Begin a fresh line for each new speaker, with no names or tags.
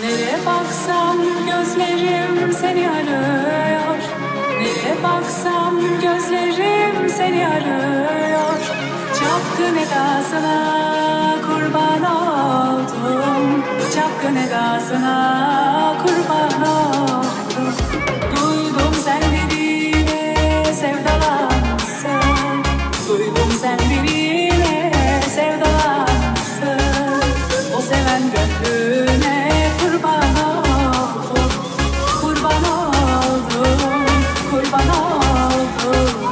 Nereye baksam gözlerim seni arıyor? Nereye baksam gözlerim seni arıyor? Çapkın edasına kurban oldum. Çapkın edasına kurban oldum oh, oh. oh.